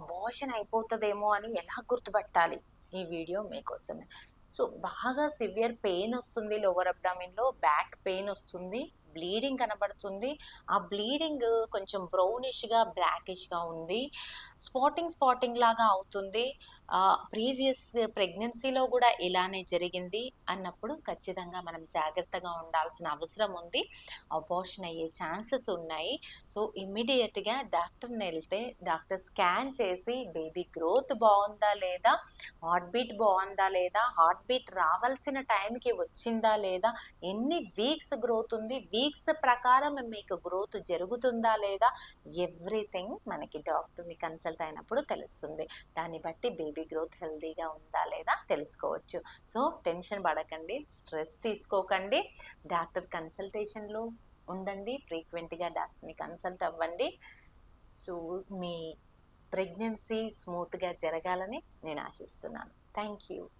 Abortion అయిపోతుందేమో అని ఎలా గుర్తుపట్టాలి ఈ వీడియో మీకోసమే సో బాగా సివియర్ పెయిన్ వస్తుంది లోవర్ అబ్డామిన్లో బ్యాక్ పెయిన్ వస్తుంది బ్లీడింగ్ కనబడుతుంది. ఆ బ్లీడింగ్ కొంచెం బ్రౌనిష్గా బ్లాకిష్గా ఉంది. స్పాటింగ్ స్పాటింగ్ లాగా అవుతుంది. ప్రీవియస్ ప్రెగ్నెన్సీలో కూడా ఇలానే జరిగింది అన్నప్పుడు ఖచ్చితంగా మనం జాగ్రత్తగా ఉండాల్సిన అవసరం ఉంది. అబార్షన్ అయ్యే ఛాన్సెస్ ఉన్నాయి. సో ఇమ్మీడియట్గా డాక్టర్ని వెళ్తే డాక్టర్ స్కాన్ చేసి బేబీ గ్రోత్ బాగుందా లేదా హార్ట్ బీట్ బాగుందా లేదా హార్ట్ బీట్ రావాల్సిన టైంకి వచ్చిందా లేదా ఎన్ని వీక్స్ గ్రోత్ ఉంది వీక్స్ ప్రకారం మీకు గ్రోత్ జరుగుతుందా లేదా ఎవ్రీథింగ్ మనకి డాక్టర్ని కన్సల్ట్ అయినప్పుడు తెలుస్తుంది. దాన్ని బట్టి బేబీ గ్రోత్ హెల్దీగా ఉందా లేదా తెలుసుకోవచ్చు. సో టెన్షన్ పడకండి స్ట్రెస్ తీసుకోకండి డాక్టర్ కన్సల్టేషన్లో ఉండండి ఫ్రీక్వెంట్గా డాక్టర్ని కన్సల్ట్ అవ్వండి. సో మీ ప్రెగ్నెన్సీ స్మూత్గా జరగాలని నేను ఆశిస్తున్నాను. Thank you